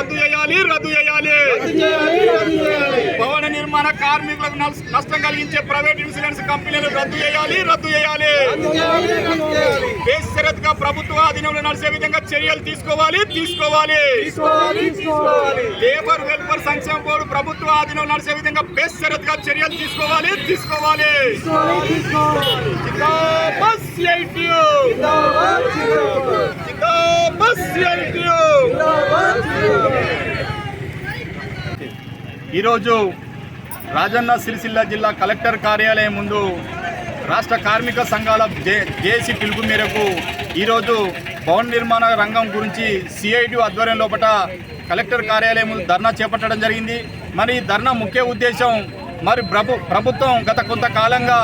రద్దు చేయాలి రద్దు చేయాలి. భవన నిర్మాణ కార్మికులకు నష్టం కలిగించే ప్రైవేట్ ఇన్సూరెన్స్ కంపెనీలు రద్దు చేయాలి రద్దు చేయాలి. బేషరత్గా ప్రభుత్వ అధీనంలో నడిచే విధంగా చర్యలు తీసుకోవాలి తీసుకోవాలి. లేబర్ వెల్ఫేర్ సంక్షేమ బోర్డు ప్రభుత్వ ఆధీనంలో నడిచే విధంగా బేషరత్గా చర్యలు తీసుకోవాలి తీసుకోవాలి. జిందాబాద్ CITU! జిందాబాద్ ఈరోజు రాజన్న సిరిసిల్ల జిల్లా కలెక్టర్ కార్యాలయం ముందు రాష్ట్ర కార్మిక సంఘాల జే జేసీ పిలుపు మేరకు ఈరోజు భవన నిర్మాణ రంగం గురించి సిఐటి ఆధ్వర్యం లోపల కలెక్టర్ కార్యాలయం ముందు ధర్నా చేపట్టడం జరిగింది. మరి ధర్నా ముఖ్య ఉద్దేశం మరి ప్రభు ప్రభుత్వం గత కొంతకాలంగా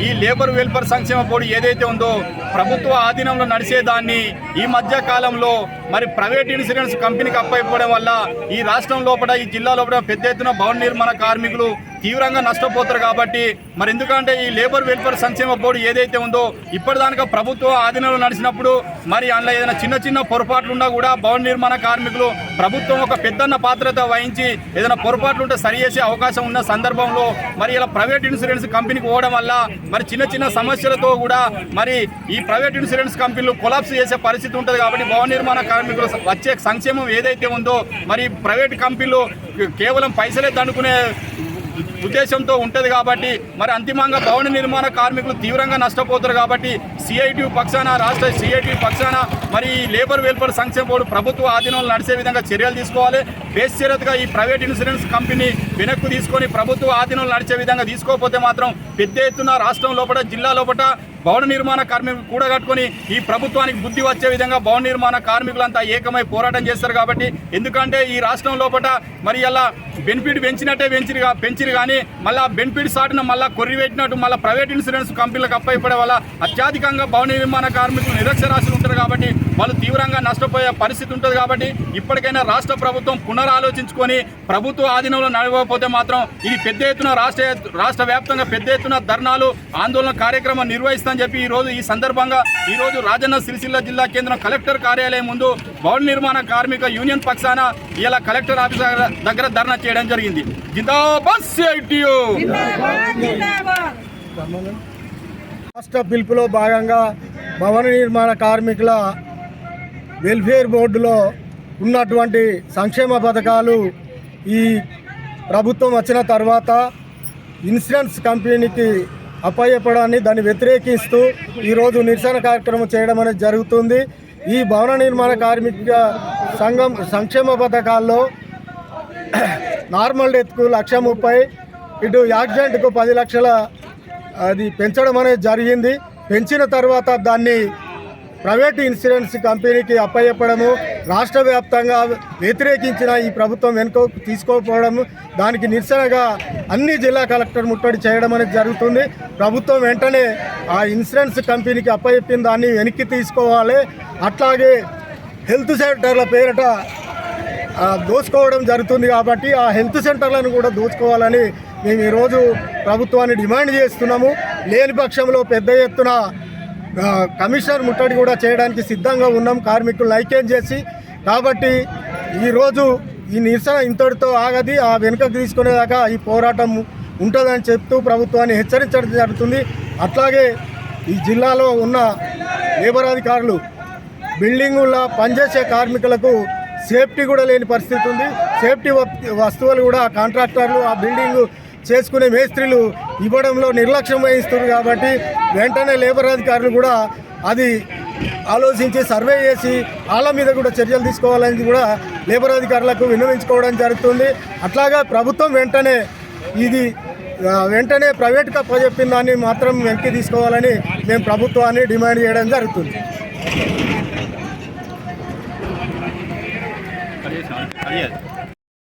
ఈ లేబర్ వెల్ఫేర్ సంక్షేమ బోర్డు ఏదైతే ఉందో ప్రభుత్వ ఆధీనంలో నడిచేదాన్ని ఈ మధ్య కాలంలో మరి ప్రైవేట్ ఇన్సూరెన్స్ కంపెనీకి అప్పయిపోవడం వల్ల ఈ రాష్ట్రం లోపల ఈ జిల్లా లోపల పెద్ద ఎత్తున భవన నిర్మాణ కార్మికులు తీవ్రంగా నష్టపోతారు కాబట్టి మరి ఎందుకంటే ఈ లేబర్ వెల్ఫేర్ సంక్షేమ బోర్డు ఏదైతే ఉందో ఇప్పటిదానికా ప్రభుత్వ ఆధీనంలో నడిచినప్పుడు మరి అందులో ఏదైనా చిన్న చిన్న పొరపాట్లు ఉన్నా కూడా భవన నిర్మాణ కార్మికులు ప్రభుత్వం ఒక పెద్దన్న పాత్రత వహించి ఏదైనా పొరపాట్లు ఉంటే సరి చేసే అవకాశం ఉన్న సందర్భంలో మరి ఇలా ప్రైవేట్ ఇన్సూరెన్స్ కంపెనీకి పోవడం వల్ల మరి చిన్న చిన్న సమస్యలతో కూడా మరి ఈ ప్రైవేట్ ఇన్సూరెన్స్ కంపెనీలు కొలాప్స్ చేసే పరిస్థితి ఉంటుంది కాబట్టి భవన నిర్మాణ కార్మికులు వచ్చే సంక్షేమం ఏదైతే ఉందో మరి ప్రైవేట్ కంపెనీలు కేవలం పైసలే దండుకునే ఉద్దేశంతో ఉంటుంది కాబట్టి మరి అంతిమంగా భవన నిర్మాణ కార్మికులు తీవ్రంగా నష్టపోతారు కాబట్టి సిఐటి పక్షాన రాష్ట్ర సిఐటి పక్షాన మరి ఈ లేబర్ వెల్ఫేర్ సంక్షేమ బోర్డు ప్రభుత్వ ఆధీనంలో నడిచే విధంగా చర్యలు తీసుకోవాలి. బేస్ చర్యతగా ఈ ప్రైవేట్ ఇన్సూరెన్స్ కంపెనీ వెనక్కు తీసుకొని ప్రభుత్వ ఆధీనంలో నడిచే విధంగా తీసుకోకపోతే మాత్రం పెద్ద ఎత్తున రాష్ట్రం లోపల జిల్లా లోపల భవన నిర్మాణ కార్మికులు కూడగట్టుకొని ఈ ప్రభుత్వానికి బుద్ధి వచ్చే విధంగా భవన నిర్మాణ కార్మికులంతా ఏకమై పోరాటం చేస్తారు కాబట్టి ఎందుకంటే ఈ రాష్ట్రం లోపల మరి అలా బెనిఫిట్ పెంచినట్టే పెంచిరు పెంచిరు కానీ మళ్ళీ బెనిఫిట్ సాటిన మళ్ళీ కొర్రి పెట్టినట్టు మళ్ళీ ప్రైవేట్ ఇన్సూరెన్స్ కంపెనీలకు అప్పయిపడే వల్ల అత్యధికంగా భవన నిర్మాణ కార్మికులు నిరక్షరాస్యులు ఉంటారు కాబట్టి వాళ్ళు తీవ్రంగా నష్టపోయే పరిస్థితి ఉంటుంది కాబట్టి ఇప్పటికైనా రాష్ట్ర ప్రభుత్వం పునరాలోచించుకొని ప్రభుత్వ ఆధీనంలో నడవ లేకపోతే మాత్రం ఇది పెద్ద ఎత్తున రాష్ట్ర రాష్ట్ర వ్యాప్తంగా పెద్ద ఎత్తున ధర్నాలు ఆందోళన కార్యక్రమం నిర్వహిస్తామని చెప్పి ఈ రోజు ఈ సందర్భంగా ఈ రోజు రాజన్న సిరిసిల్ల జిల్లా కేంద్రం కలెక్టర్ కార్యాలయం ముందు భవన నిర్మాణ కార్మిక యూనియన్ పక్షాన ఇలా కలెక్టర్ ఆఫీస్ దగ్గర- దగ్గర ధర్నా చేయడం జరిగింది. రాష్ట్ర పిలుపులో భాగంగా భవన నిర్మాణ కార్మికుల వెల్ఫేర్ బోర్డులో ఉన్నటువంటి సంక్షేమ పథకాలు ఈ ప్రభుత్వం వచ్చిన తర్వాత ఇన్సూరెన్స్ కంపెనీకి అప్పయ్యపడాన్ని దాన్ని వ్యతిరేకిస్తూ ఈరోజు నిరసన కార్యక్రమం చేయడం అనేది జరుగుతుంది. ఈ భవన నిర్మాణ కార్మిక సంఘం సంక్షేమ పథకాల్లో నార్మల్ డెత్కు లక్ష ముప్పై ఇటు యాక్సిడెంట్కు పది లక్షల అది పెంచడం అనేది జరిగింది. పెంచిన తర్వాత దాన్ని ప్రైవేట్ ఇన్సూరెన్స్ కంపెనీకి అప్పయ్యపడము రాష్ట్ర వ్యాప్తంగా వ్యతిరేకించిన ఈ ప్రభుత్వం వెనుక తీసుకోకపోవడము దానికి నిరసనగా అన్ని జిల్లా కలెక్టర్ ముట్టడి చేయడం అనేది జరుగుతుంది. ప్రభుత్వం వెంటనే ఆ ఇన్సూరెన్స్ కంపెనీకి అప్పచెప్పిన దాన్ని వెనక్కి తీసుకోవాలి. అట్లాగే హెల్త్ సెంటర్ల పేరిట దోచుకోవడం జరుగుతుంది కాబట్టి ఆ హెల్త్ సెంటర్లను కూడా దోచుకోవాలని మేము ఈరోజు ప్రభుత్వాన్ని డిమాండ్ చేస్తున్నాము. లేని పక్షంలో పెద్ద ఎత్తున కమిషనర్ ముట్టడి కూడా చేయడానికి సిద్ధంగా ఉన్నాం. కార్మికులను ఐక్యం చేసి కాబట్టి ఈరోజు ఈ నిరసన ఇంతటితో ఆగది. ఆ వెనుకకు తీసుకునేదాకా ఈ పోరాటం ఉంటుందని చెప్తూ ప్రభుత్వాన్ని హెచ్చరించడం జరుగుతుంది. అట్లాగే ఈ జిల్లాలో ఉన్న లేబర్ అధికారులు బిల్డింగుల్లో పనిచేసే కార్మికులకు సేఫ్టీ కూడా లేని పరిస్థితి ఉంది. సేఫ్టీ వ- వస్తువులు కూడా కాంట్రాక్టర్లు ఆ బిల్డింగ్ చేసుకునే మేస్త్రీలు ఇవ్వడంలో నిర్లక్ష్యం వహిస్తున్నారు కాబట్టి వెంటనే లేబర్ అధికారులు కూడా అది ఆలోచించి సర్వే చేసి వాళ్ళ మీద కూడా చర్యలు తీసుకోవాలని కూడా లేబర్ అధికారులకు విన్నవించుకోవడం జరుగుతుంది. అట్లాగా ప్రభుత్వం వెంటనే ఇది వెంటనే ప్రైవేట్గా అప్పచెప్పిన దాన్ని మాత్రం వెనక్కి తీసుకోవాలని మేము ప్రభుత్వాన్ని డిమాండ్ చేయడం జరుగుతుంది. అడిగేసి-